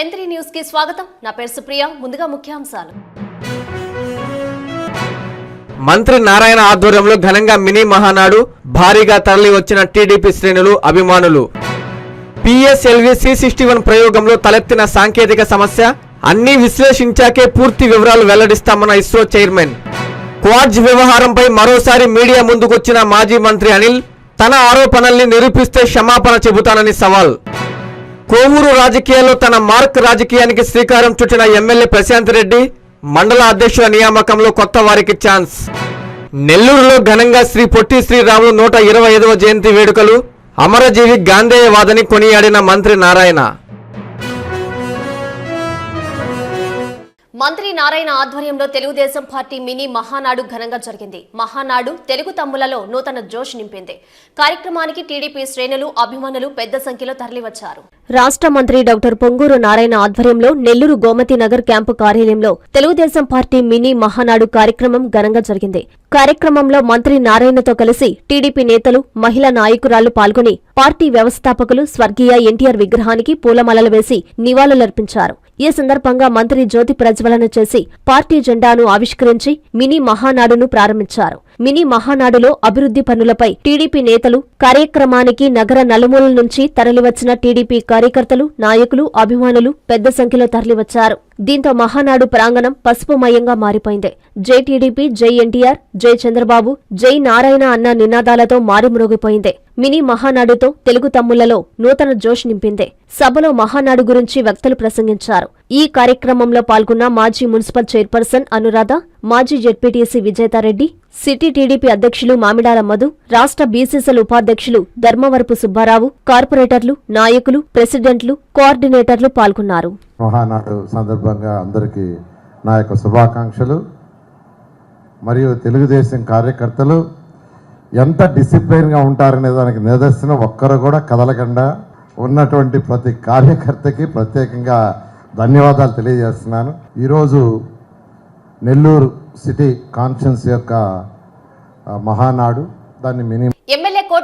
ఎంత్రీ న్యూస్కి స్వాగతం. నా పేరు సుప్రియ. ముందుగా ముఖ్యాంశాలు. మంత్రి నారాయణ ఆధ్వర్యంలో ఘనంగా మినీ మహానాడు భారీగా తరలి వచ్చిన టీడీపీ శ్రేణులు అభిమానులు. పిఎస్ఎల్వి సి సిక్స్టీ వన్ ప్రయోగంలో తలెత్తిన సాంకేతిక సమస్య అన్ని విశ్లేషించాకే పూర్తి వివరాలు వెల్లడిస్తామన్న ఇస్రో చైర్మన్. క్వాడ్జ్ వ్యవహారంపై మరోసారి మీడియా ముందుకొచ్చిన మాజీ మంత్రి అనిల్ తన ఆరోపణల్ని నిరూపిస్తే క్షమాపణ చెబుతానని సవాల్. కోవూరు రాజకీయాల్లో తన మార్క్ రాజకీయానికి శ్రీకారం చుట్టిన ఎమ్మెల్యే ప్రశాంత్ రెడ్డి మండల అధ్యక్షుల నియామకంలో కొత్త వారికి ఛాన్స్. నెల్లూరులో ఘనంగా శ్రీ పొట్టి శ్రీరాములు నూట ఇరవై ఐదవ జయంతి వేడుకలు అమరజీవి గాంధేయవాదని కొనియాడిన మంత్రి నారాయణ. మంత్రి నారాయణ ఆధ్వర్యంలో తెలుగుదేశం పార్టీ మినీ మహానాడు ఘనంగా జరిగింది. మహానాడు తెలుగు తమ్ములలో నూతన జోష్ నింపింది. కార్యక్రమానికి టీడీపీ శ్రేణులు అభిమానులు పెద్ద సంఖ్యలో తరలివచ్చారు. రాష్ట్ర మంత్రి డాక్టర్ పొంగూరు నారాయణ ఆధ్వర్యంలో నెల్లూరు గోమతి నగర్ క్యాంపు కార్యాలయంలో తెలుగుదేశం పార్టీ మినీ మహానాడు కార్యక్రమం ఘనంగా జరిగింది. కార్యక్రమంలో మంత్రి నారాయణతో కలిసి టీడీపీ నేతలు మహిళా నాయకురాళ్ళు పాల్గొని పార్టీ వ్యవస్థాపకులు స్వర్గీయ ఎన్టీఆర్ విగ్రహానికి పూలమాలలు వేసి నివాళులర్పించారు. ఈ సందర్భంగా మంత్రి జ్యోతి ప్రజ్వలన చేసి పార్టీ జెండాను ఆవిష్కరించి మినీ మహానాడును ప్రారంభించారు. మినీ మహానాడులో అభివృద్ధి పనులపై టీడీపీ నేతలు కార్యక్రమానికి నగర నలుమూలల నుంచి తరలివచ్చిన టీడీపీ కార్యకర్తలు నాయకులు అభిమానులు పెద్ద సంఖ్యలో తరలివచ్చారు. దీంతో మహానాడు ప్రాంగణం పసుపుమయంగా మారిపోయింది. జై టీడీపీ జై ఎన్టీఆర్ జై చంద్రబాబు జై నారాయణ అన్న నినాదాలతో మారుమ్రోగిపోయింది. మినీ మహానాడుతో తెలుగు తమ్ముళ్ళలో నూతన జోష్ నింపింది. సభలో మహానాడు గురించి వక్తలు ప్రసంగించారు. ఈ కార్యక్రమంలో పాల్గొన్న మాజీ మున్సిపల్ చైర్పర్సన్ అనురాధ మాజీ జెడ్పీటీసీ విజేతారెడ్డి సిటీ టీడీపీ అధ్యక్షులు మామిడాల మధు రాష్ట్ర బీసీసీఎల్ ఉపాధ్యక్షులు ధర్మవరపు సుబ్బారావు కార్పొరేటర్లు నాయకులు ప్రెసిడెంట్లు కోఆర్డినేటర్లు పాల్గొన్నారు. మహానాడు సందర్భంగా అందరికీ నా యొక్క శుభాకాంక్షలు. మరియు తెలుగుదేశం కార్యకర్తలు ఎంత డిసిప్లైన్గా ఉంటారనే దానికి నిదర్శనం ఒక్కరు కూడా కదలకుండా ఉన్నటువంటి ప్రతి కార్యకర్తకి ప్రత్యేకంగా ధన్యవాదాలు తెలియజేస్తున్నాను. ఈరోజు నెల్లూరు సిటీ కాన్ఫరెన్స్ యొక్క మహానాడు దాన్ని మినీ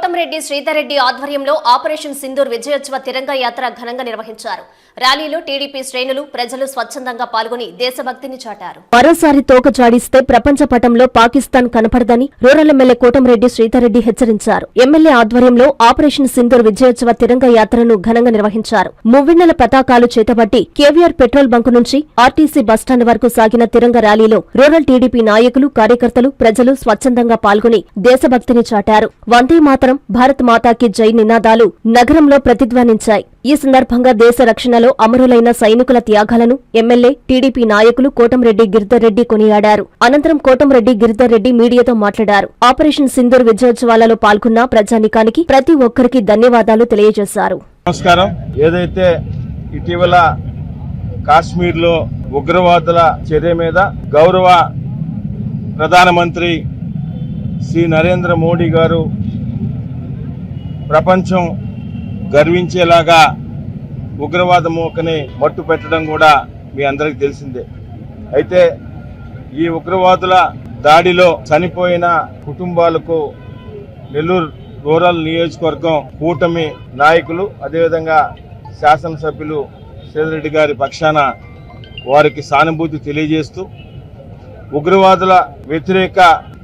ఎమ్మెల్యే శ్రీధర్రెడ్డి ఆధ్వర్యంలో ఆపరేషన్ సింధూర్ విజయోత్సవ తిరంగ యాత్ర ఘనంగా నిర్వహించారు. ర్యాలీలో టీడీపీ శ్రేణులు ప్రజలు స్వచ్ఛందంగా పాల్గొని దేశభక్తిని చాటారు. మరోసారి తోక చాడిస్తే ప్రపంచ పటంలో పాకిస్తాన్ కనపడదని రూరల్ ఎమ్మెల్యే కోటంరెడ్డి శ్రీధర్రెడ్డి హెచ్చరించారు. ఎమ్మెల్యే ఆధ్వర్యంలో ఆపరేషన్ సింధూర్ విజయోత్సవ తిరంగ యాత్రను ఘనంగా నిర్వహించారు. మువ్విన్నెల పతాకాలు చేతబట్టి కేవీఆర్ పెట్రోల్ బంక్ నుంచి ఆర్టీసీ బస్టాండ్ వరకు సాగిన తిరంగ ర్యాలీలో రూరల్ టీడీపీ నాయకులు కార్యకర్తలు ప్రజలు స్వచ్ఛందంగా పాల్గొని దేశభక్తిని చాటారు. వందే మాత్రం భారత్ మాతాకి జై నినాదాలు నగరంలో ప్రతిధ్వనించాయి. ఈ సందర్భంగా దేశ రక్షణలో అమరులైన సైనికుల త్యాగాలను ఎమ్మెల్యే టీడీపీ నాయకులు కోటంరెడ్డి గిరిధర్రెడ్డి కొనియాడారు. అనంతరం కోటంరెడ్డి గిరిధర్రెడ్డి మీడియాతో మాట్లాడారు. ఆపరేషన్ సింధూర్ విజయోత్సవాలలో పాల్గొన్న ప్రజానికానికి ప్రతి ఒక్కరికి ధన్యవాదాలు తెలియజేశారు. నమస్కారం. ఏదైతే ఇటీవల కాశ్మీర్లో ఉగ్రవాదుల చర్య మీద గౌరవ ప్రధానమంత్రి శ్రీ నరేంద్ర మోడీ గారు ప్రపంచం గర్వించేలాగా ఉగ్రవాద మూకని మట్టు పెట్టడం కూడా మీ అందరికి తెలిసిందే. అయితే ఈ ఉగ్రవాదుల దాడిలో చనిపోయిన కుటుంబాలకు నెల్లూరు రూరల్ నియోజకవర్గం కూటమి నాయకులు అదేవిధంగా శాసనసభ్యులు శ్రీధరెడ్డి గారి పక్షాన వారికి సానుభూతి తెలియజేస్తూ ఉగ్రవాదుల వ్యతిరేక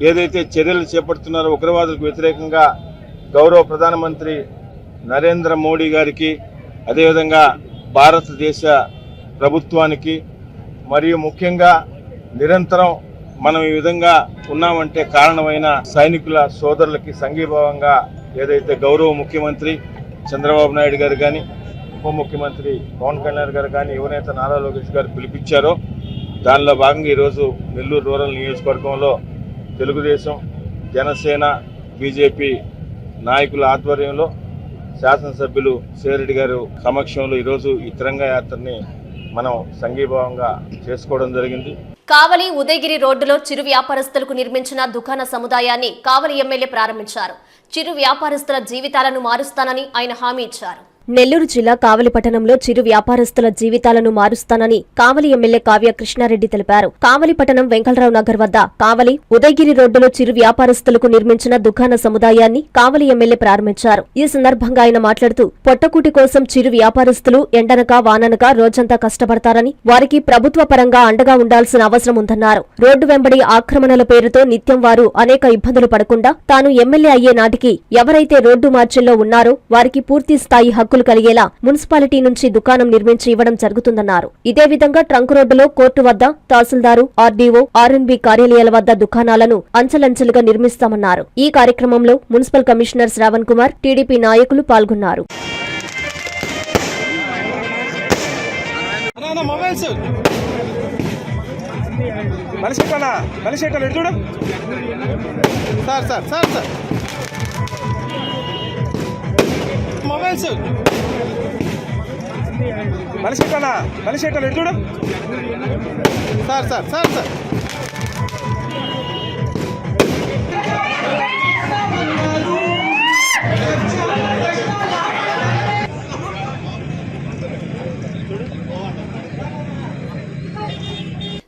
ఏదైతే చర్యలు చేపడుతున్నారో ఉగ్రవాదులకు వ్యతిరేకంగా గౌరవ ప్రధానమంత్రి నరేంద్ర మోడీ గారికి అదేవిధంగా భారతదేశ ప్రభుత్వానికి మరియు ముఖ్యంగా నిరంతరం మనం ఈ విధంగా ఉన్నామంటే కారణమైన సైనికుల సోదరులకి సంఘీభావంగా ఏదైతే గౌరవ ముఖ్యమంత్రి చంద్రబాబు నాయుడు గారు కానీ ఉప ముఖ్యమంత్రి పవన్ కళ్యాణ్ గారు కానీ యువనేత నారా లోకేష్ గారు పిలిపించారో దానిలో భాగంగా ఈరోజు నెల్లూరు రూరల్ నియోజకవర్గంలో తెలుగుదేశం జనసేన బీజేపీ నాయకుల ఆధ్వర్యంలో శాసనసభ్యులు సేరెడ్డి గారు సమక్షంలో ఈరోజు ఈ తిరంగ యాత్రని మనం సంఘీభావంగా చేసుకోవడం జరిగింది. కావలి ఉదయగిరి రోడ్డులో చిరు వ్యాపారస్తులకు నిర్మించిన దుకాణ సముదాయాన్ని కావలి ఎమ్మెల్యే ప్రారంభించారు. చిరు వ్యాపారస్తుల జీవితాలను మారుస్తానని ఆయన హామీ ఇచ్చారు. నెల్లూరు జిల్లా కావలి పట్టణంలో చిరు వ్యాపారస్తుల జీవితాలను మారుస్తానని కావలి ఎమ్మెల్యే కావ్య కృష్ణారెడ్డి తెలిపారు. కావలి పట్టణం వెంకటరావు నగర్ వద్ద కావలి ఉదయగిరి రోడ్డులో చిరు వ్యాపారస్తులకు నిర్మించిన దుకాణ సముదాయాన్ని కావలి ఎమ్మెల్యే ప్రారంభించారు. ఈ సందర్భంగా ఆయన మాట్లాడుతూ పొట్టకూటి కోసం చిరు వ్యాపారస్తులు ఎండనక వాననక రోజంతా కష్టపడతారని వారికి ప్రభుత్వ పరంగా అండగా ఉండాల్సిన అవసరం ఉందన్నారు. రోడ్డు వెంబడి ఆక్రమణల పేరుతో నిత్యం వారు అనేక ఇబ్బందులు పడకుండా తాను ఎమ్మెల్యే అయ్యే నాటికి ఎవరైతే రోడ్డు మార్చిల్లో ఉన్నారో వారికి పూర్తి స్థాయి హక్కు హక్కులు కలిగేలా మున్సిపాలిటీ నుంచి దుకాణం నిర్మించి ఇవ్వడం జరుగుతుందన్నారు. ఇదే విధంగా ట్రంక్ రోడ్డులో కోర్టు వద్ద తహసీల్దారు ఆర్డీఓ ఆర్ఎన్బి కార్యాలయాల వద్ద దుకాణాలను అంచెలంచెలుగా నిర్మిస్తామన్నారు. ఈ కార్యక్రమంలో municipal commissioner Shravan Kumar TDP నాయకులు పాల్గొన్నారు. అన్నా మొబైల్స్ మనిషి ఎట్లా మనిషి ఎట్లా చూడు. Sir sir sir sir. Mobiles మనిషి ఎట్లా మనిషి ఎట్లా చూడు. Sir sir sir sir.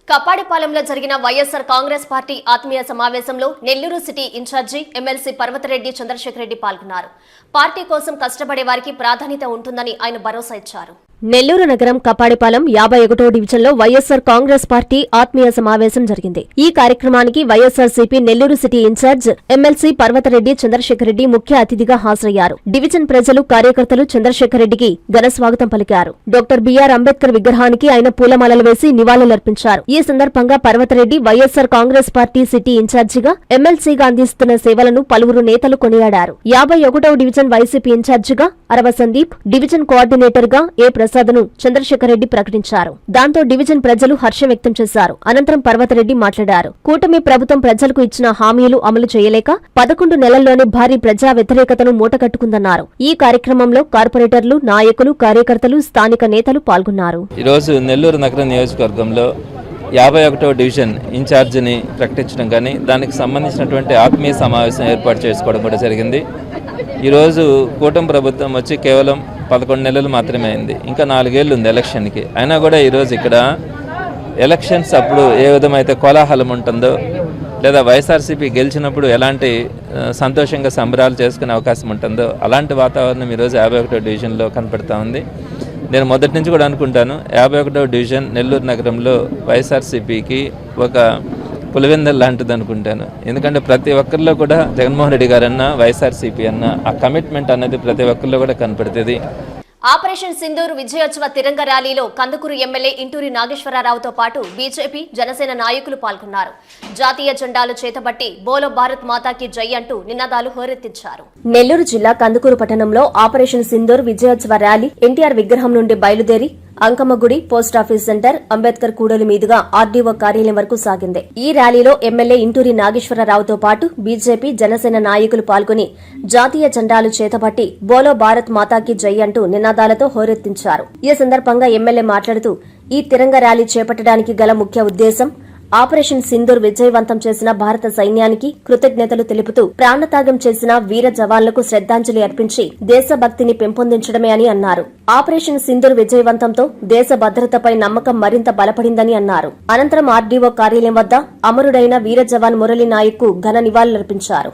కపాడిపాలెంలో జరిగిన వైఎస్సార్ కాంగ్రెస్ పార్టీ ఆత్మీయ సమావేశంలో Nellore city in-charge MLC Parvathareddy Chandrasekhar Reddy పాల్గొన్నారు. పార్టీ కోసం కష్టపడే వారికి ప్రాధాన్యత ఉంటుందని ఆయన భరోసా ఇచ్చారు. నెల్లూరు నగరం కపాడిపాలెం యాభై ఒకటో డివిజన్లో వైఎస్సార్ కాంగ్రెస్ పార్టీ ఆత్మీయ సమావేశం జరిగింది. ఈ కార్యక్రమానికి YSRCP Nellore city in-charge MLC Parvathareddy Chandrasekhar Reddy ముఖ్య అతిథిగా హాజరయ్యారు. డివిజన్ ప్రజలు కార్యకర్తలు చంద్రశేఖర్ రెడ్డికి ఘన స్వాగతం పలికారు. డాక్టర్ బిఆర్ అంబేద్కర్ విగ్రహానికి ఆయన పూలమాలలు వేసి నివాళులర్పించారు. ఈ సందర్భంగా Parvathareddy YSR Congress party city ఇన్ఛార్జిగా ఎమ్మెల్సీగా అందిస్తున్న సేవలను పలువురు నేతలు కొనియాడారు. యాభై ఒకటవ డివిజన్ వైసీపీ ఇన్ఛార్జిగా అరవ సందీప్ డివిజన్ కోఆర్డినేటర్గా ఏ ప్రసాద్ను చంద్రశేఖర్ రెడ్డి ప్రకటించారు. దాంతో డివిజన్ ప్రజలు హర్షం వ్యక్తం చేశారు. అనంతరం పర్వతరెడ్డి మాట్లాడారు. కూటమి ప్రభుత్వం ప్రజలకు ఇచ్చిన హామీలు అమలు చేయలేక పదకొండు నెలల్లోనే భారీ ప్రజా వ్యతిరేకతను మూటకట్టుకుందన్నారు. ఈ కార్యక్రమంలో కార్పొరేటర్లు నాయకులు కార్యకర్తలు స్థానిక నేతలు పాల్గొన్నారు. ఈరోజు నెల్లూరు నగర నియోజకవర్గంలో యాభై ఒకటో డివిజన్ ఇన్ఛార్జిని ప్రకటించడం కానీ దానికి సంబంధించినటువంటి ఆత్మీయ సమావేశం ఏర్పాటు చేసుకోవడం కూడా జరిగింది. ఈరోజు కూటమి ప్రభుత్వం వచ్చి కేవలం పదకొండు నెలలు మాత్రమే అయింది. ఇంకా నాలుగేళ్ళు ఉంది ఎలక్షన్కి. అయినా కూడా ఈరోజు ఇక్కడ ఎలక్షన్స్ అప్పుడు ఏ విధమైతే కోలాహలం ఉంటుందో లేదా వైఎస్ఆర్సీపీ గెలిచినప్పుడు ఎలాంటి సంతోషంగా సంబరాలు చేసుకునే అవకాశం ఉంటుందో అలాంటి వాతావరణం ఈరోజు యాభై ఒకటో డివిజన్లో కనపడతా ఉంది. నేను మొదటి నుంచి కూడా అనుకుంటాను యాభై ఒకటో డివిజన్ నెల్లూరు నగరంలో వైఎస్ఆర్సీపీకి ఒక పులివెందల్ లాంటిది అనుకుంటాను. ఎందుకంటే ప్రతి ఒక్కరిలో కూడా జగన్మోహన్ రెడ్డి గారన్న వైఎస్ఆర్సీపీ అన్న ఆ కమిట్మెంట్ అనేది ప్రతి ఒక్కరిలో కూడా కనపడుతుంది. ఆపరేషన్ సింధూర్ విజయోత్సవ తిరంగ ర్యాలీలో కందుకూరు ఎమ్మెల్యే ఇంటూరి నాగేశ్వరరావుతో పాటు బీజేపీ జనసేన నాయకులు పాల్గొన్నారు. జాతీయ జెండాలు చేతబట్టి బోలో భారత్ మాతాకి జై అంటూ నినాదాలు హోరెత్తించారు. నెల్లూరు జిల్లా కందుకూరు పట్టణంలో ఆపరేషన్ సింధూర్ విజయోత్సవ ర్యాలీ ఎన్టీఆర్ విగ్రహం నుండి బయలుదేరి అంకమ్మగుడి పోస్టాఫీస్ సెంటర్ అంబేద్కర్ కూడలి మీదుగా ఆర్డీఓ కార్యాలయం వరకు సాగింది. ఈ ర్యాలీలో ఎమ్మెల్యే ఇంటూరి నాగేశ్వరరావుతో పాటు బీజేపీ జనసేన నాయకులు పాల్గొని జాతీయ జెండాలు చేతబట్టి బోలో భారత్ మాతాకి జై అంటూ నినాదాలతో హోరెత్తించారు. ఈ సందర్భంగా ఎమ్మెల్యే మాట్లాడుతూ ఈ తిరంగ ర్యాలీ చేపట్టడానికి గల ముఖ్య ఉద్దేశం ఆపరేషన్ సింధూర్ విజయవంతం చేసిన భారత సైన్యానికి కృతజ్ఞతలు తెలుపుతూ ప్రాణత్యాగం చేసిన వీర జవాన్లకు శ్రద్ధాంజలి అర్పించి దేశభక్తిని పెంపొందించడమే అని అన్నారు ఆపరేషన్ సింధూర్ విజయవంతంతో దేశ భద్రతపై నమ్మకం మరింత బలపడిందని అన్నారు అనంతరం ఆర్డీఓ కార్యాలయం వద్ద అమరుడైన వీర జవాన్ మురళీ నాయక్కు ఘన నివాళులర్పించారు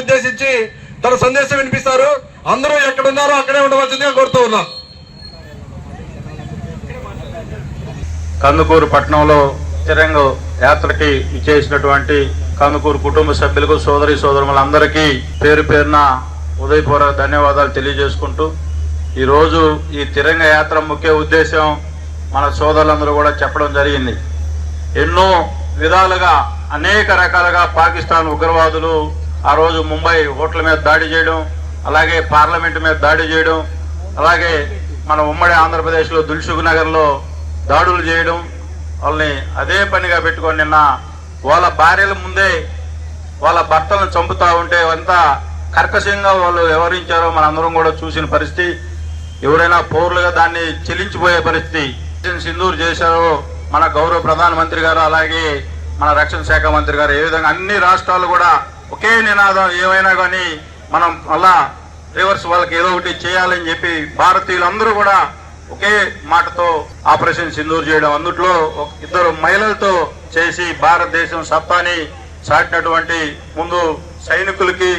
ఉద్దేశించి తన సందేశం వినిపిస్తారు. అందరూ ఎక్కడ ఉన్నారో అక్కడే ఉండవలసిందిగా కోరుతూ ఉన్నాం. కందుకూరు పట్టణంలో తిరంగ యాత్రకి ఇచ్చేసినటువంటి కందుకూరు కుటుంబ సభ్యులకు సోదరి సోదరులందరికీ పేరు పేరున ఉదయపూర్వక ధన్యవాదాలు తెలియజేసుకుంటూ ఈరోజు ఈ తిరంగ యాత్ర ముఖ్య ఉద్దేశం మన సోదరులందరూ కూడా చెప్పడం జరిగింది. ఎన్నో విధాలుగా అనేక రకాలుగా పాకిస్తాన్ ఉగ్రవాదులు ఆ రోజు ముంబై ఓట్ల మీద దాడి చేయడం అలాగే పార్లమెంట్ మీద దాడి చేయడం అలాగే మన ఉమ్మడి ఆంధ్రప్రదేశ్లో దుల్సుఖ్ నగర్లో దాడులు చేయడం వాళ్ళని అదే పనిగా పెట్టుకొని నిన్న వాళ్ళ భార్యల ముందే వాళ్ళ భర్తలను చంపుతూ ఉంటే అంతా కర్కశంగా వాళ్ళు వ్యవహరించారో మనందరం కూడా చూసిన పరిస్థితి. ఎవరైనా పౌరులుగా దాన్ని చెల్లించిపోయే పరిస్థితి సింధూర్ చేశారో మన గౌరవ ప్రధానమంత్రి గారు అలాగే మన రక్షణ శాఖ మంత్రి గారు ఏ విధంగా అన్ని రాష్ట్రాలు కూడా ఒకే నినాదం ఏమైనా కానీ మనం అలా రివర్స్ వాళ్ళకి ఏదో ఒకటి చేయాలని చెప్పి భారతీయులందరూ కూడా ఒకే మాటతో ఆపరేషన్ సింధూర్ చేయడం. అందుట్లో ఇద్దరు మహిళలతో చేసి భారతదేశం సత్తాని చాటినటువంటి ముందు సైనికులకి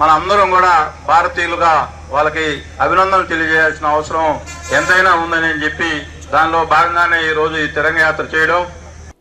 మన అందరం కూడా భారతీయులుగా వాళ్ళకి అభినందనలు తెలియజేయాల్సిన అవసరం ఎంతైనా ఉందని చెప్పి దానిలో భాగంగానే ఈ రోజు ఈ తిరంగ యాత్ర చేయడం.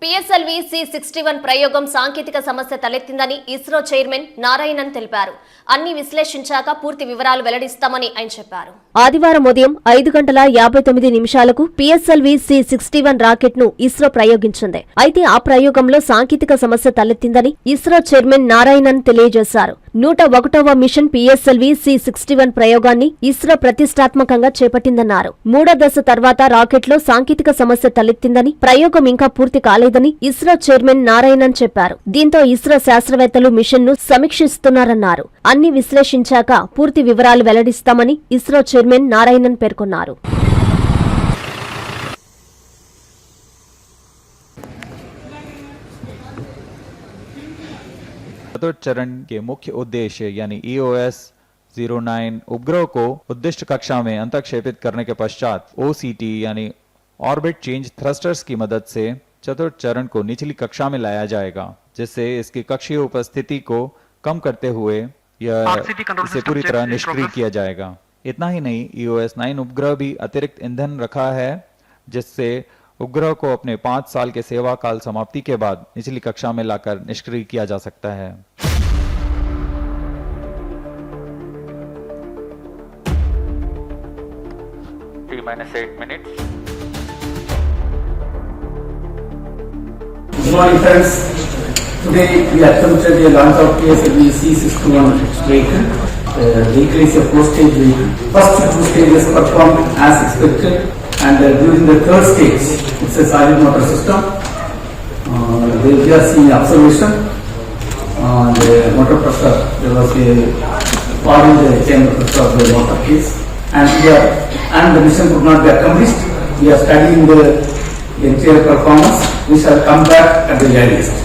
పిఎస్ఎల్వి సి సిక్స్టీ వన్ ప్రయోగం సాంకేతిక సమస్య తలెత్తిందని ఇస్రో చైర్మన్ నారాయణన్ తెలిపారు. అన్ని విశ్లేషించాక పూర్తి వివరాలు వెల్లడిస్తామని ఆయన చెప్పారు. ఆదివారం ఉదయం ఐదు గంటల యాభై తొమ్మిది నిమిషాలకు పిఎస్ఎల్వి సి సిక్స్టీ వన్ రాకెట్ను ఇస్రో ప్రయోగించింది. అయితే ఆ ప్రయోగంలో సాంకేతిక సమస్య తలెత్తిందని ఇస్రో చైర్మన్ నారాయణన్ తెలియజేశారు. నూట ఒకటవ mission PSLV C sixty one ప్రయోగాన్ని ఇస్రో ప్రతిష్టాత్మకంగా చేపట్టిందన్నారు. మూడో దశ తర్వాత రాకెట్లో సాంకేతిక సమస్య తలెత్తిందని ప్రయోగం ఇంకా పూర్తి కాలేదని ఇస్రో చైర్మన్ నారాయణన్ చెప్పారు. దీంతో ఇస్రో శాస్త్రవేత్తలు మిషన్ను సమీక్షిస్తున్నారన్నారు. అన్ని విశ్లేషించాక పూర్తి వివరాలు వెల్లడిస్తామని ఇస్రో చైర్మన్ నారాయణన్ పేర్కొన్నారు. चतुर्थ चरण के मुख्य उद्देश्य यानी E ईओएस 09 उपग्रह को उद्दिष्ट कक्षा में अंतक्षेपित करने के पश्चात OCT यानी ऑर्बिट चेंज थ्रस्टर्स की मदद से चतुर्थ चरण को निचली कक्षा में लाया जाएगा जिससे इसकी कक्षीय उपस्थिति को कम करते हुए यह इसे पूरी तरह निष्क्रिय किया जाएगा। इतना ही नहीं E ईओएस 9 उपग्रह भी अतिरिक्त ईंधन रखा है जिससे उपग्रह को अपने पाँच साल के सेवा काल समाप्ति के बाद निचली कक्षा में लाकर निष्क्रिय किया जा सकता है. Today we attempted the launch of PSLV C61 vehicle. The vehicle is a four-stage vehicle. First two stages performed as expected and uh, during the third stage, it's a solid motor system. Uh, we are seeing observation. Uh, the motor pressure, there was a fall in the chamber pressure of the motor case. And we are, and the mission could not be accomplished. We are studying the interior performance. We shall come back at the earliest.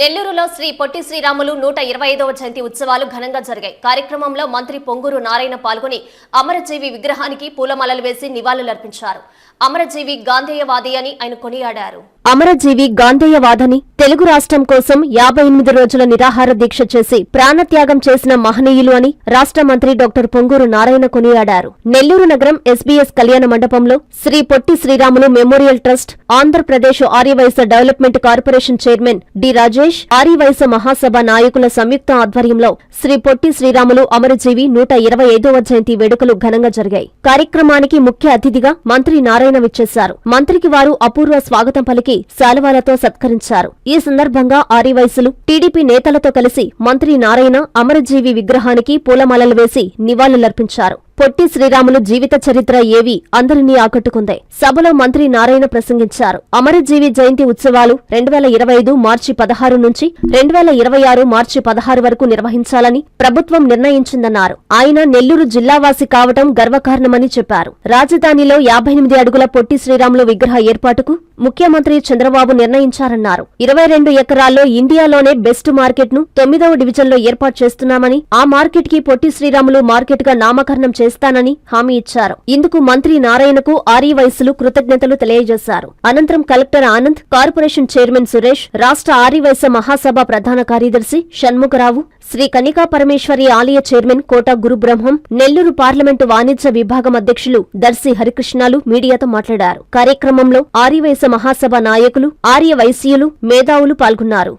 నెల్లూరులో శ్రీ పొట్టి శ్రీరాములు నూట ఇరవై ఐదవ జయంతి ఉత్సవాలు ఘనంగా జరిగాయి. కార్యక్రమంలో మంత్రి పొంగూరు నారాయణ పాల్గొని అమరజీవి విగ్రహానికి పూలమాలలు వేసి నివాళులర్పించారు. అమరజీవి గాంధేయవాది అని ఆయన కొనియాడారు. అమరజీవి గాంధేయవాదని తెలుగు రాష్ట్రం కోసం యాభై ఎనిమిది రోజుల నిరాహార దీక్ష చేసి ప్రాణత్యాగం చేసిన మహనీయులు అని రాష్ట్ర మంత్రి డాక్టర్ పొంగూరు నారాయణ కొనియాడారు. నెల్లూరు నగరం ఎస్బీఎస్ కళ్యాణ మండపంలో Shri Potti Sriramulu memorial trust Andhra Pradesh Arya Vysya development corporation chairman D Rajesh Arya Vysya Mahasabha నాయకుల సంయుక్త ఆధ్వర్యంలో శ్రీ పొట్టి శ్రీరాములు అమరజీవి నూట ఇరవై ఐదవ జయంతి వేడుకలు ఘనంగా జరిగాయి. కార్యక్రమానికి ముఖ్య అతిథిగా మంత్రి నారాయణ విచ్చేశారు. మంత్రికి వారు అపూర్వ స్వాగతం పలికి శాలువాలతో సత్కరించారు. ఈ సందర్భంగా ఆర్యవైశ్యులు టీడీపీ నేతలతో కలిసి మంత్రి నారాయణ అమరజీవి విగ్రహానికి పూలమాలలు వేసి నివాళులర్పించారు. పొట్టి శ్రీరాములు జీవిత చరిత్ర ఏవి అందరినీ ఆకట్టుకుంది. సభలో మంత్రి నారాయణ ప్రసంగించారు. అమరజీవి జయంతి ఉత్సవాలు రెండు వేల ఇరవై ఐదు మార్చి పదహారు నుంచి రెండు వేల ఇరవై ఆరు మార్చి పదహారు వరకు నిర్వహించాలని ప్రభుత్వం నిర్ణయించిందన్నారు. ఆయన నెల్లూరు జిల్లావాసి కావటం గర్వకారణమని చెప్పారు. రాజధానిలో యాభై ఎనిమిది అడుగుల పొట్టి శ్రీరాములు విగ్రహ ఏర్పాటుకు ముఖ్యమంత్రి చంద్రబాబు నిర్ణయించారన్నారు. ఇరవై రెండు ఎకరాల్లో ఇండియాలోనే బెస్ట్ మార్కెట్ను తొమ్మిదవ డివిజన్లో ఏర్పాటు చేస్తున్నామని ఆ మార్కెట్కి పొట్టి శ్రీరాములు మార్కెట్గా నామకరణం చేసి చేస్తానని హామీ ఇచ్చారు. ఇందుకు మంత్రి నారాయణకు ఆర్య వయసులు కృతజ్ఞతలు తెలియజేశారు. అనంతరం collector Anand corporation chairman Suresh రాష్ట్ర ఆర్యవైశ్య మహాసభ ప్రధాన కార్యదర్శి షణ్ముఖరావు శ్రీ కనికా పరమేశ్వరి ఆలయ చైర్మన్ కోట గురుబ్రహ్మం నెల్లూరు పార్లమెంటు వాణిజ్య విభాగం అధ్యక్షులు దర్శి హరికృష్ణాలు మీడియాతో మాట్లాడారు. కార్యక్రమంలో ఆర్యవైశ్య మహాసభ నాయకులు ఆర్య వైశ్యులు మేధావులు పాల్గొన్నారు.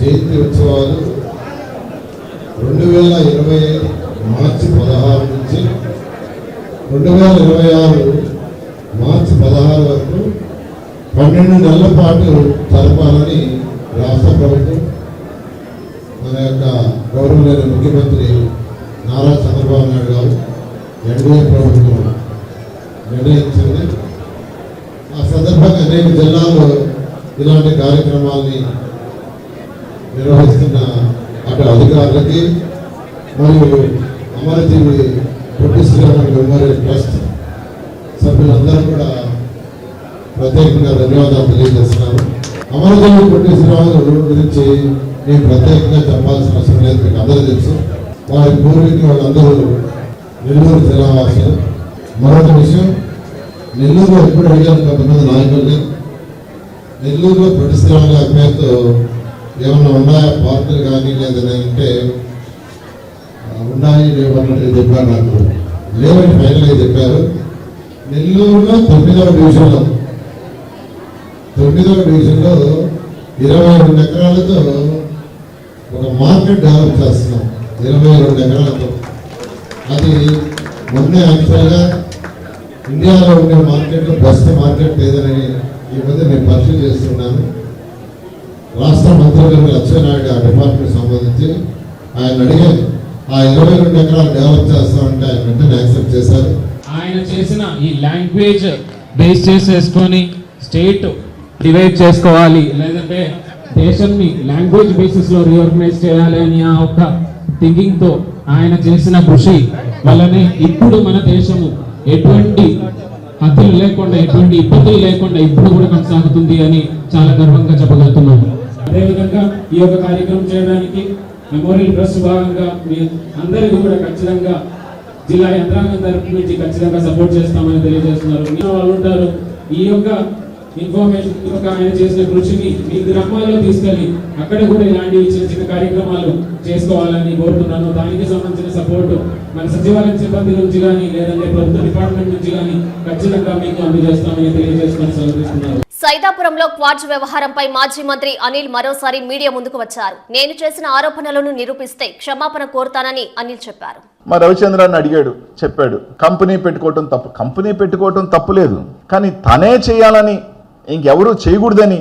జయంతి ఉత్సవాలు రెండు వేల ఇరవై మార్చి పదహారు నుంచి రెండు వేల ఇరవై ఆరు మార్చి పదహారు వరకు పన్నెండు నెలల పాటు జరపాలని రాష్ట్ర ప్రభుత్వం మన యొక్క గౌరవనీయ ముఖ్యమంత్రి నారా చంద్రబాబు నాయుడు గారు ఎన్డీఏ ప్రభుత్వం నిర్ణయించింది. ఆ సందర్భంగా అనేక జిల్లాలో ఇలాంటి కార్యక్రమాల్ని నిర్వహిస్తున్న అక్కడ అధికారులకి మరియు అమరజీవి పొట్టి మెమోరియల్ ట్రస్ట్ సభ్యులందరూ కూడా ప్రత్యేకంగా ధన్యవాదాలు తెలియజేస్తున్నాను. అమరజీవి పొట్టి గురించి నేను ప్రత్యేకంగా చెప్పాల్సిన అవసరం లేదు మీకు అందరూ తెలుసు. వారి పూర్వీకులు వాళ్ళందరూ నెల్లూరు జిల్లావాసులు. మరొక విషయం నెల్లూరులో ఎప్పుడు అడిగారు కొంతమంది నాయకుల్ని? నెల్లూరులో ప్రతిశ్రమల అభ్యర్థు ఏమన్నా ఉన్నాయా పార్టీలు కానీ లేదని అంటే ఉన్నాయి లేవన్నట్టు చెప్పారు నాకు. లేవని ఫైనల్గా చెప్పారు. నెల్లూరులో తొమ్మిదవ డివిజన్లో తొమ్మిదవ డివిజన్లో ఇరవై రెండు ఎకరాలతో ఒక మార్కెట్ డెవలప్ చేస్తున్నాం. ఇరవై రెండు ఎకరాలతో. అది మొన్నే యాక్చువల్గా ఇండియాలో ఉండే మార్కెట్లో బెస్ట్ మార్కెట్ ఏదని ఈ మధ్య నేను పరిచయం చేస్తున్నాను. రాష్ట్ర మంత్రి గారు లక్ష్మీనాయుడు ఆ డిపార్ట్మెంట్ సంబంధించి ఆయన అడిగాను ఆ ఇరవై రెండు ఎకరాలు డెవలప్ చేస్తామంటే ఆయన వెంటనే యాక్సెప్ట్ చేశారు. ఆయన చేసిన ఈ లాంగ్వేజ్ బేస్ చేసేసుకొని స్టేట్ డివైడ్ చేసుకోవాలి లేదంటే దేశాన్ని లాంగ్వేజ్ బేసిస్లో రీఆర్గనైజ్ చేయాలి అని ఆ ఒక థింకింగ్తో ఆయన చేసిన కృషి వల్లనే ఇప్పుడు మన దేశము ఎటువంటి హద్దులు లేకుండా ఎటువంటి ఇబ్బందులు లేకుండా ఇప్పుడు కూడా కొనసాగుతుంది అని చాలా గర్వంగా చెప్పగలుగుతున్నాను. అదేవిధంగా ఈ యొక్క కార్యక్రమం చేయడానికి మెమోరియల్ ట్రస్ట్ భాగంగా మీ అందరికీ కూడా ఖచ్చితంగా జిల్లా యంత్రాంగం తరఫు నుంచి ఖచ్చితంగా సపోర్ట్ చేస్తామని తెలియజేస్తున్నారు. మీ వాళ్ళు ఉంటారు. ఈ యొక్క ఇన్ఫర్మేషన్ ఆయన చేసిన కృషిని మీ గ్రామాల్లో తీసుకెళ్ళి అక్కడ కూడా ఇలాంటి చిన్న చిన్న కార్యక్రమాలు చేసుకోవాలని కోరుతున్నాను. దానికి సంబంధించిన సపోర్ట్ మన సచివాలయం సిబ్బంది నుంచి కానీ లేదంటే ప్రభుత్వ డిపార్ట్మెంట్ నుంచి కానీ ఖచ్చితంగా మీకు అందజేస్తామని తెలియజేసుకొని సెలవుస్తున్నాను సైదాపురంలో క్వార్జ్ వ్యవహారంపై మాజీ మంత్రి అనిల్ మరోసారి మీడియా ముందుకు వచ్చారు. నేను చేసిన ఆరోపణలను నిరూపిస్తే క్షమాపణ కోరుతానని అనిల్ చెప్పారు. మా రవిచంద్రాన్ని అడిగాడు చెప్పాడు కంపెనీ పెట్టుకోవటం తప్పు కంపెనీ పెట్టుకోవటం తప్పు లేదు కానీ తనే చేయాలని ఇంకెవరూ చేయకూడదని.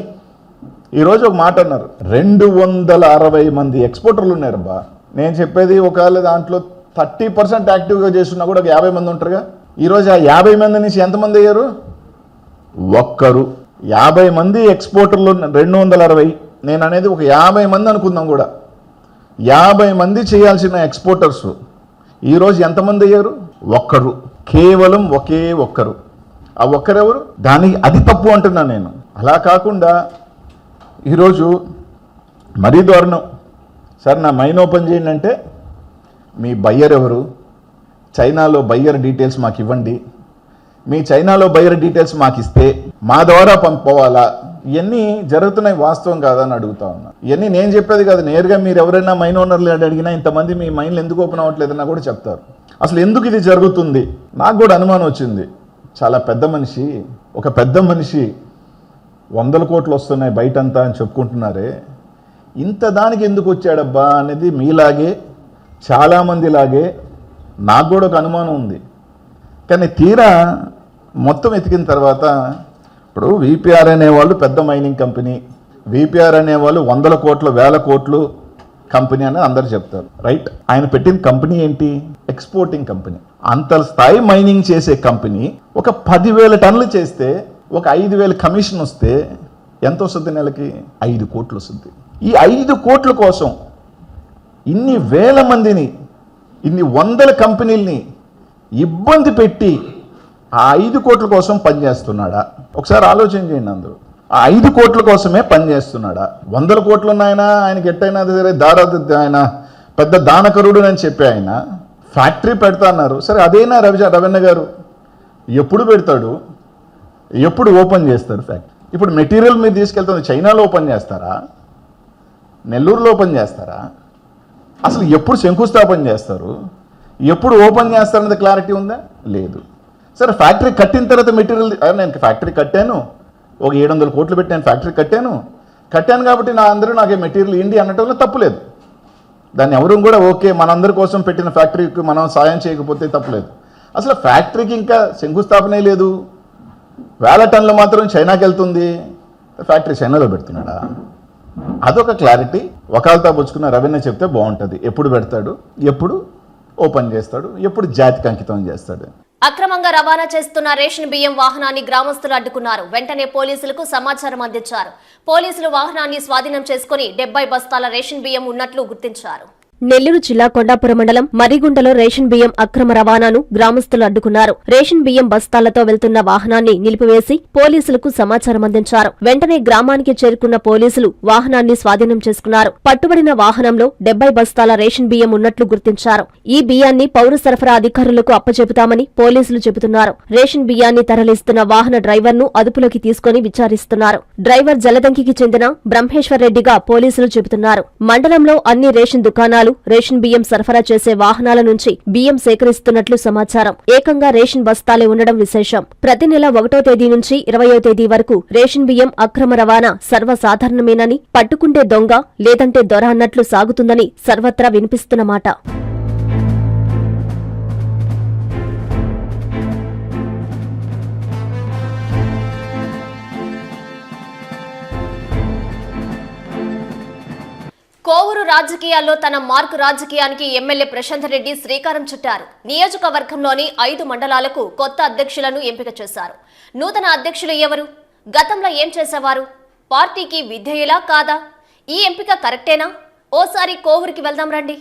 ఈరోజు ఒక మాట అన్నారు. రెండు వందల అరవై మంది ఎక్స్పోర్టర్లు ఉన్నారబ్బా నేను చెప్పేది ఒకవేళ దాంట్లో థర్టీ పర్సెంట్ యాక్టివ్గా చేస్తున్నా కూడా ఒక యాభై మంది ఉంటారుగా. ఈరోజు ఆ యాభై మంది నుంచి ఎంతమంది అయ్యారు? ఒక్కరు. యాభై మంది ఎక్స్పోర్టర్లు రెండు వందల అరవై. నేను అనేది ఒక యాభై మంది అనుకుందాం కూడా. యాభై మంది చేయాల్సిన ఎక్స్పోర్టర్స్. ఈరోజు ఎంతమంది అయ్యారు? ఒక్కరు. కేవలం ఒకే ఒక్కరు. ఆ ఒక్కరెవరు? దానికి అది తప్పు అంటున్నా నేను. అలా కాకుండా ఈరోజు మరీ దారుణం. సార్ నా మైన్ ఓపెన్ చేయండి అంటే మీ బయ్యర్ ఎవరు చైనాలో బయ్యర్ డీటెయిల్స్ మాకు ఇవ్వండి మీ చైనాలో బయర్ డీటెయిల్స్ మాకు ఇస్తే మా ద్వారా పంపుకోవాలా? ఇవన్నీ జరుగుతున్నాయి వాస్తవం కాదని అడుగుతా ఉన్నా. ఇవన్నీ నేను చెప్పేది కాదు. నేరుగా మీరు ఎవరైనా మైన్ ఓనర్లు అడిగినా ఇంతమంది మీ మైన్లు ఎందుకు ఓపెన్ అవ్వట్లేదన్నా కూడా చెప్తారు. అసలు ఎందుకు ఇది జరుగుతుంది? నాకు కూడా అనుమానం వచ్చింది. చాలా పెద్ద మనిషి ఒక పెద్ద మనిషి వందల కోట్లు వస్తున్నాయి బయటంతా అని చెప్పుకుంటున్నారే. ఇంత దానికి ఎందుకు వచ్చాడబ్బా? అనేది మీలాగే చాలామందిలాగే నాకు కూడా ఒక అనుమానం ఉంది. కానీ తీరా మొత్తం ఎతికిన తర్వాత ఇప్పుడు విపిఆర్ అనేవాళ్ళు పెద్ద మైనింగ్ కంపెనీ. విపిఆర్ అనేవాళ్ళు వందల కోట్లు వేల కోట్లు కంపెనీ అని అందరు చెప్తారు. రైట్? ఆయన పెట్టిన కంపెనీ ఏంటి? ఎక్స్పోర్టింగ్ కంపెనీ అంత స్థాయి మైనింగ్ చేసే కంపెనీ ఒక పదివేల టన్నులు చేస్తే ఒక ఐదు వేల కమిషన్ వస్తే ఎంత వస్తుంది నెలకి? ఐదు కోట్లు వస్తుంది. ఈ ఐదు కోట్ల కోసం ఇన్ని వేల మందిని ఇన్ని వందల కంపెనీల్ని ఇబ్బంది పెట్టి ఆ ఐదు కోట్ల కోసం పనిచేస్తున్నాడా? ఒకసారి ఆలోచన చేయండి అందరూ. ఆ ఐదు కోట్ల కోసమే పనిచేస్తున్నాడా? వందల కోట్లు ఉన్నాయన? ఆయనకి ఎట్టయినా సరే దారా ఆయన? పెద్ద దానకరుడు అని చెప్పి ఆయన? ఫ్యాక్టరీ పెడతా అన్నారు. సరే అదేనా రవి రవీణ గారు? ఎప్పుడు పెడతాడు? ఎప్పుడు ఓపెన్ చేస్తారు ఫ్యాక్టరీ? ఇప్పుడు మెటీరియల్ మీరు తీసుకెళ్తుంది చైనాలో ఓపెన్ చేస్తారా? నెల్లూరులో ఓపెన్ చేస్తారా? అసలు ఎప్పుడు శంకుస్థాపన చేస్తారు? ఎప్పుడు ఓపెన్ చేస్తారన్నది క్లారిటీ ఉందా? లేదు. సరే ఫ్యాక్టరీ కట్టిన తర్వాత మెటీరియల్ నేను ఫ్యాక్టరీ కట్టాను. ఒక ఏడు వందల కోట్లు పెట్టాను ఫ్యాక్టరీ కట్టాను. కట్టాను కాబట్టి నా అందరూ నాకు మెటీరియల్ ఏంటి అనటంలో తప్పులేదు. దాన్ని ఎవరు కూడా ఓకే మనందరి కోసం పెట్టిన ఫ్యాక్టరీకి మనం సాయం చేయకపోతే తప్పులేదు. అసలు ఫ్యాక్టరీకి ఇంకా శంకుస్థాపనే లేదు. వేల టన్నులు మాత్రం చైనాకి వెళ్తుంది. ఫ్యాక్టరీ చైనాలో పెడుతున్నాడా? అదొక క్లారిటీ. ఒకళ్ళతో పుచ్చుకున్న రవీణ చెప్తే బాగుంటుంది. ఎప్పుడు పెడతాడు? ఎప్పుడు? ఓపెన్ చేస్తాడు ఎప్పుడు జాతికి అంకితం చేస్తాడు. అక్రమంగా రవాణా చేస్తున్న రేషన్ బియ్యం వాహనాన్ని గ్రామస్తులు అడ్డుకున్నారు. వెంటనే పోలీసులకు సమాచారం అందించారు. పోలీసులు వాహనాన్ని స్వాధీనం చేసుకుని డెబ్బై బస్తాల రేషన్ బియ్యం ఉన్నట్లు గుర్తించారు. నెల్లూరు జిల్లా కొండాపురం మండలం మరిగుండలో రేషన్ బియ్యం అక్రమ రవాణాను గ్రామస్తులు అడ్డుకున్నారు. రేషన్ బియ్యం బస్తాలతో వెళ్తున్న వాహనాన్ని నిలిపివేసి పోలీసులకు సమాచారం అందించారు. వెంటనే గ్రామానికి చేరుకున్న పోలీసులు వాహనాన్ని స్వాధీనం చేసుకున్నారు. పట్టుబడిన వాహనంలో డెబ్బై బస్తాల రేషన్ బియ్యం ఉన్నట్లు గుర్తించారు. ఈ బియ్యాన్ని పౌర సరఫరా అధికారులకు అప్పచెపుతామని పోలీసులు చెబుతున్నారు. రేషన్ బియ్యాన్ని తరలిస్తున్న వాహన డ్రైవర్ను అదుపులోకి తీసుకుని విచారిస్తున్నారు. డ్రైవర్ జలదంకికి చెందిన బ్రహ్మేశ్వర్ రెడ్డిగా పోలీసులు చెబుతున్నారు. మండలంలో అన్ని రేషన్ దుకాణాలు రేషన్ బియ్యం సరఫరా చేసే వాహనాల నుంచి బియ్యం సేకరిస్తున్నట్లు సమాచారం. ఏకంగా రేషన్ బస్తాలే ఉండడం విశేషం. ప్రతి నెల ఒకటో తేదీ నుంచి ఇరవయో తేదీ వరకు రేషన్ బియ్యం అక్రమ రవాణా సర్వసాధారణమేనని పట్టుకుంటే దొంగ లేదంటే దొర అన్నట్లు సాగుతుందని సర్వత్రా వినిపిస్తున్నమాట కోవూరు రాజకీయాల్లో తన మార్కు రాజకీయానికి ఎమ్మెల్యే ప్రశాంత్ రెడ్డి శ్రీకారం చుట్టారు. నియోజకవర్గంలోని ఐదు మండలాలకు కొత్త అధ్యక్షులను ఎంపిక చేశారు. నూతన అధ్యక్షులు ఎవరు? గతంలో ఏం చేసేవారు? పార్టీకి విధేయులా కాదా? ఈ ఎంపిక కరెక్టేనా? ఓసారి కోవూరుకి వెళ్దాం రండి.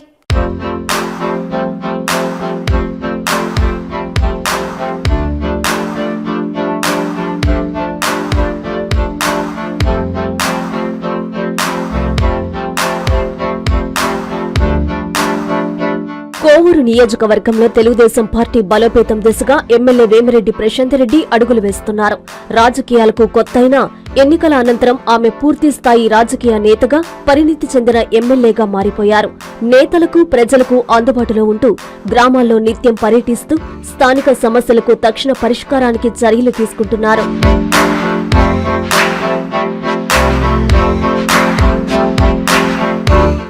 కోవూరు నియోజకవర్గంలో తెలుగుదేశం పార్టీ బలోపేతం దిశగా ఎమ్మెల్యే వేమిరెడ్డి ప్రశాంత్ రెడ్డి అడుగులు వేస్తున్నారు. రాజకీయాలకు కొత్తైనా ఎన్నికల అనంతరం ఆమె పూర్తి స్థాయి రాజకీయ నేతగా పరిణితి చెందిన ఎమ్మెల్యేగా మారిపోయారు. నేతలకు ప్రజలకు అందుబాటులో ఉంటూ గ్రామాల్లో నిత్యం పర్యటిస్తూ స్థానిక సమస్యలకు తక్షణ పరిష్కారానికి చర్యలు తీసుకుంటున్నారు.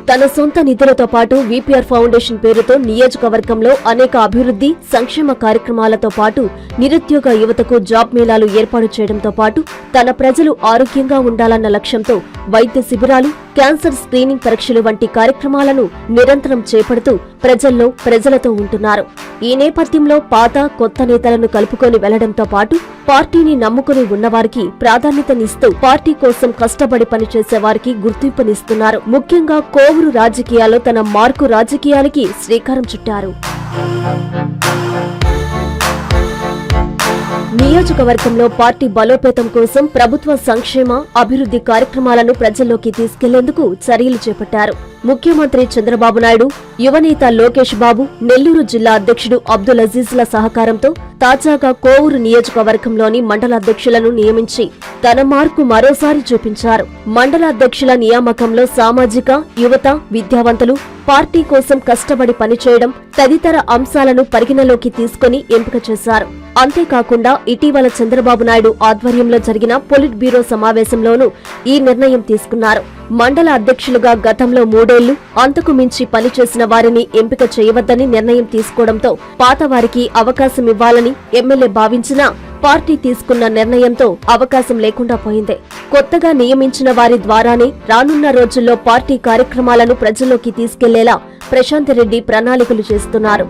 తన సొంత నిధులతో పాటు విపిఆర్ ఫౌండేషన్ పేరుతో నియోజకవర్గంలో అనేక అభివృద్ధి సంక్షేమ కార్యక్రమాలతో పాటు నిరుద్యోగ యువతకు జాబ్ మేళాలు ఏర్పాటు చేయడంతో పాటు తన ప్రజలు ఆరోగ్యంగా ఉండాలన్న లక్ష్యంతో వైద్య శిబిరాలు క్యాన్సర్ స్క్రీనింగ్ పరీక్షలు వంటి కార్యక్రమాలను నిరంతరం చేపడుతూ ప్రజల్లో ప్రజలతో ఉంటున్నారు. ఈ నేపథ్యంలో పాత కొత్త నేతలను కలుపుకొని వెళ్ళడంతో పాటు పార్టీని నమ్ముకుని ఉన్నవారికి ప్రాధాన్యతనిస్తూ పార్టీ కోసం కష్టపడి పనిచేసే వారికి గుర్తింపునిస్తున్నారు. ముఖ్యంగా కోవూరు రాజకీయాల్లో తన మార్కు రాజకీయాలకి శ్రీకారం చుట్టారు. నియోజకవర్గంలో పార్టీ బలోపేతం కోసం ప్రభుత్వ సంక్షేమ అభివృద్ధి కార్యక్రమాలను ప్రజల్లోకి తీసుకెళ్ళేందుకు చర్యలు చేపట్టారు. ముఖ్యమంత్రి చంద్రబాబు నాయుడు యువనేత లోకేష్ బాబు నెల్లూరు జిల్లా అధ్యక్షుడు అబ్దుల్ అజీజ్ల సహకారంతో తాజాగా కోవూరు నియోజకవర్గంలోని మండల అధ్యక్షులను నియమించి తన మార్కు మరోసారి చూపించారు. మండల అధ్యక్షుల నియామకంలో సామాజిక యువత విద్యావంతులు పార్టీ కోసం కష్టపడి పనిచేయడం తదితర అంశాలను పరిగణలోకి తీసుకుని ఎంపిక చేశారు. అంతేకాకుండా ఇటీవల చంద్రబాబు నాయుడు ఆధ్వర్యంలో జరిగిన పొలిట్ బ్యూరో సమావేశంలోనూ ఈ నిర్ణయం తీసుకున్నారు. మండల అధ్యక్షులుగా గతంలో మూడేళ్ళు అంతకు మించి పనిచేసిన వారిని ఎంపిక చేయవద్దని నిర్ణయం తీసుకోవడంతో పాతవారికి అవకాశం ఇవ్వాలని ఎమ్మెల్యే భావించినా పార్టీ తీసుకున్న నిర్ణయంతో అవకాశం లేకుండా పోయింది. కొత్తగా నియమించిన వారి ద్వారానే రానున్న రోజుల్లో పార్టీ కార్యక్రమాలను ప్రజల్లోకి తీసుకెళ్ళేలా ప్రశాంత్ రెడ్డి ప్రణాళికలు చేస్తున్నారు.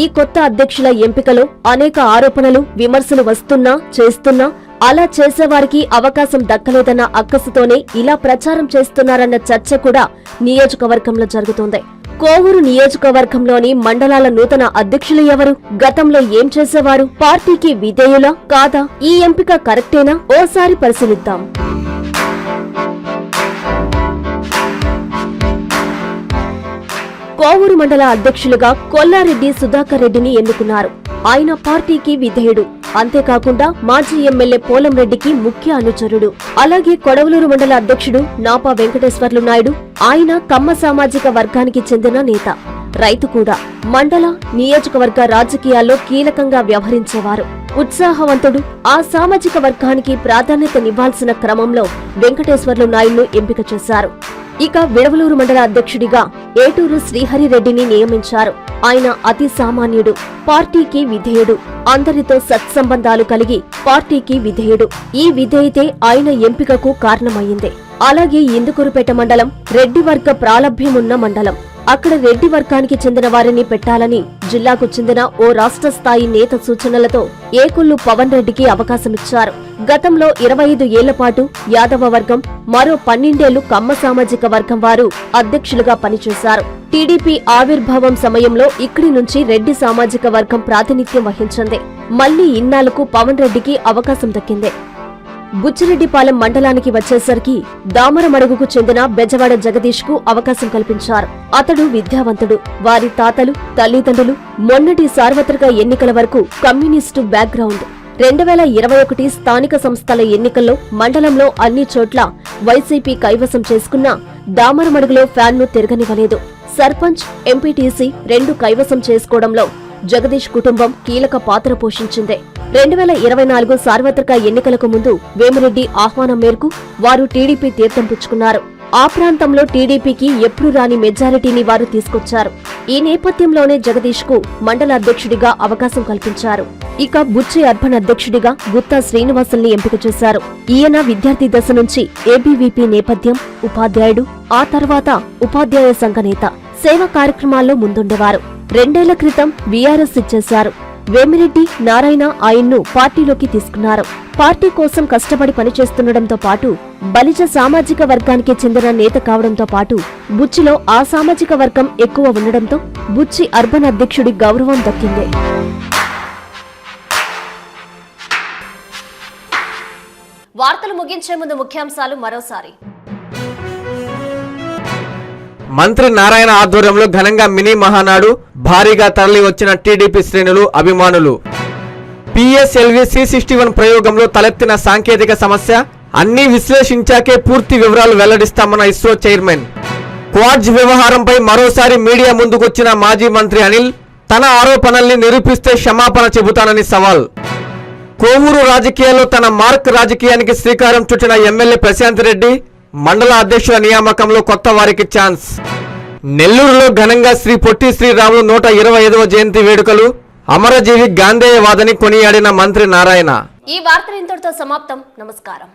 ఈ కొత్త అధ్యక్షుల ఎంపికలో అనేక ఆరోపణలు విమర్శలు వస్తున్నా చేస్తున్నా అలా చేసేవారికి అవకాశం దక్కలేదన్న అక్కసుతోనే ఇలా ప్రచారం చేస్తున్నారన్న చర్చ కూడా నియోజకవర్గంలో జరుగుతోంది. కోవూరు నియోజకవర్గంలోని మండలాల నూతన అధ్యక్షులు ఎవరు? గతంలో ఏం చేసేవారు? పార్టీకి విధేయులా? కాదా? ఈ ఎంపిక కరెక్టేనా? ఓసారి పరిశీలిద్దాం. కోవూరు మండల అధ్యక్షులుగా కొల్లారెడ్డి సుధాకర్ రెడ్డిని ఎన్నుకున్నారు. ఆయన పార్టీకి విధేయుడు. అంతేకాకుండా మాజీ ఎమ్మెల్యే పోలంరెడ్డికి ముఖ్య అనుచరుడు. అలాగే కొడవలూరు మండల అధ్యక్షుడు నాపా వెంకటేశ్వర్లు నాయుడు ఆయన కమ్మ సామాజిక వర్గానికి చెందిన నేత. రైతు కూడా. మండల నియోజకవర్గ రాజకీయాల్లో కీలకంగా వ్యవహరించేవారు. ఉత్సాహవంతుడు. ఆ సామాజిక వర్గానికి ప్రాధాన్యతనివ్వాల్సిన క్రమంలో వెంకటేశ్వర్లు నాయుడును ఎంపిక చేశారు. ఇక విడవలూరు మండల అధ్యక్షుడిగా ఏటూరు శ్రీహరిరెడ్డిని నియమించారు. ఆయన అతి సామాన్యుడు పార్టీకి విధేయుడు అందరితో సత్సంబంధాలు కలిగి పార్టీకి విధేయుడు. ఈ విధేయతే ఆయన ఎంపికకు కారణమయ్యింది అలాగే ఇందుకూరుపేట మండలం రెడ్డి వర్గ ప్రాలభ్యమున్న మండలం. అక్కడ రెడ్డి వర్గానికి చెందిన వారిని పెట్టాలని జిల్లాకు చెందిన ఓ రాష్ట్ర స్థాయి నేత సూచనలతో ఏకొల్లు పవన్ రెడ్డికి అవకాశమిచ్చారు. గతంలో ఇరవై ఐదు ఏళ్ళ పాటు యాదవ వర్గం మరో పన్నెండేళ్ళు కమ్మ సామాజిక వర్గం వారు అధ్యక్షులుగా పనిచేశారు. టీడీపీ ఆవిర్భావం సమయంలో ఇక్కడి నుంచి రెడ్డి సామాజిక వర్గం ప్రాతినిధ్యం వహించింది. మళ్ళీ ఇన్నాళ్ళకు పవన్ రెడ్డికి అవకాశం దక్కింది. బుచ్చిరెడ్డిపాలెం మండలానికి వచ్చేసరికి దామరమడుగుకు చెందిన బెజవాడ జగదీష్కు అవకాశం కల్పించారు. అతడు విద్యావంతుడు. వారి తాతలు తల్లిదండ్రులు మొన్నటి సార్వత్రిక ఎన్నికల వరకు కమ్యూనిస్టు బ్యాక్గ్రౌండ్. రెండు వేల ఇరవై ఒకటి స్థానిక సంస్థల ఎన్నికల్లో మండలంలో అన్ని చోట్ల వైసీపీ కైవసం చేసుకున్న దామరమడుగులో ఫ్యాన్ను తిరగనివ్వలేదు. సర్పంచ్ ఎంపీటీసీ రెండు కైవసం చేసుకోవడంలో జగదీష్ కుటుంబం కీలక పాత్ర పోషించిందే. రెండు వేల ఇరవై నాలుగు సార్వత్రిక ఎన్నికలకు ముందు వేమిరెడ్డి ఆహ్వానం మేరకు వారు టీడీపీ తీర్థం పుచ్చుకున్నారు. ఆ ప్రాంతంలో టీడీపీకి ఎప్పుడు రాని మెజారిటీని వారు తీసుకొచ్చారు. ఈ నేపథ్యంలోనే జగదీష్కు మండల అధ్యక్షుడిగా అవకాశం కల్పించారు. ఇక బుచ్చి అర్బన్ అధ్యక్షుడిగా గుత్తా శ్రీనివాసుల్ని ఎంపిక చేశారు. ఈయన విద్యార్థి దశ నుంచి ఏబీవీపీ నేపథ్యం ఉపాధ్యాయుడు ఆ తర్వాత ఉపాధ్యాయ సంఘ నేత సేవా కార్యక్రమాల్లో ముందుండేవారు. రెండేళ్ళ క్రితం బీఆర్ఎస్ ఇచ్చేశారు. వేమిరెడ్డి నారాయణ ఆయన్ను పార్టీలోకి తీసుకున్నారు. పార్టీ కోసం కష్టపడి పనిచేస్తుండటంతో పాటు బలిజ సామాజిక వర్గానికి చెందిన నేత కావడంతో పాటు బుచ్చిలో ఆ సామాజిక వర్గం ఎక్కువ ఉండడంతో బుచ్చి అర్బన్ అధ్యక్షుడి గౌరవం దక్కింది. వార్తలు ముగించే ముందు ముఖ్యాంశాలు మరోసారి. మంత్రి నారాయణ ఆధ్వర్యంలో ఘనంగా మినీ మహానాడు భారీగా తరలి వచ్చిన టీడీపీ శ్రేణులు అభిమానులు. పిఎస్ఎల్వి సి సిక్స్టీ వన్ ప్రయోగంలో తలెత్తిన సాంకేతిక సమస్య అన్ని విశ్లేషించాకే పూర్తి వివరాలు వెల్లడిస్తామన్న ఇస్రో చైర్మన్. క్వాడ్జ్ వ్యవహారంపై మరోసారి మీడియా ముందుకొచ్చిన మాజీ మంత్రి అనిల్ తన ఆరోపణల్ని నిరూపిస్తే క్షమాపణ చెబుతానని సవాల్. కోవూరు రాజకీయాల్లో తన మార్క్ రాజకీయానికి శ్రీకారం చుట్టిన ఎమ్మెల్యే ప్రశాంత్ రెడ్డి మండల అధ్యక్షుల నియామకంలో కొత్త వారికి ఛాన్స్. నెల్లూరులో ఘనంగా శ్రీ పొట్టి శ్రీరాములు నూట ఇరవై ఐదవ జయంతి వేడుకలు అమరజీవి గాంధేయవాదని కొనియాడిన మంత్రి నారాయణ. ఈ వార్త ఇంతటితో సమాప్తం. నమస్కారం.